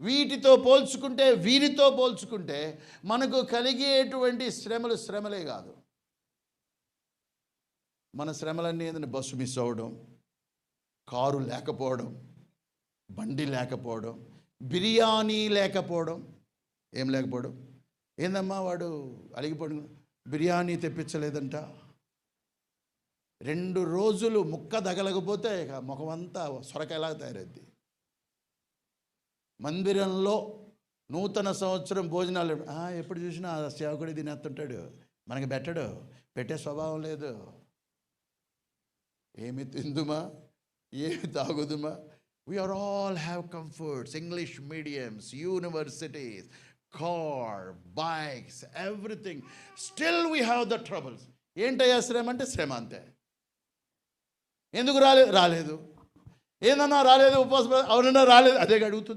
వీటితో పోల్చుకుంటే వీరితో పోల్చుకుంటే మనకు కలిగేటువంటి శ్రమలు శ్రమలే కాదు. మన శ్రమలన్నీ ఏంటంటే బస్సు మిస్ అవ్వడం కారు లేకపోవడం బండి లేకపోవడం బిర్యానీ లేకపోవడం ఏం లేకపోవడం. ఏందమ్మా వాడు అలిగిపోవడం బిర్యానీ తెప్పించలేదంట. రెండు రోజులు ముక్క దగలకపోతే ఇక ముఖమంతా అంతా సొరకాయలాగా తయారైద్ది? మందిరంలో నూతన సంవత్సరం భోజనాలు "ఆ, ఎప్పుడు చూసినా ఆ సేవకుడి తినేస్తుంటాడు. మనకి పెట్టడు. పెట్టే స్వభావం లేదు. ఏమి తిందుమా? ఏమి తాగుదుమా? We are all have comforts English mediums universities car bikes everything still we have the troubles ఏంటయ్యా శ్రమ అంటే శ్రమ అంతే. ఎందుకు రాలేదు రాలేదు. ఏందన్నా రాలేదు? ఉపవాసం అవునన్నా రాలేదు. అదే అడుగుతుంది.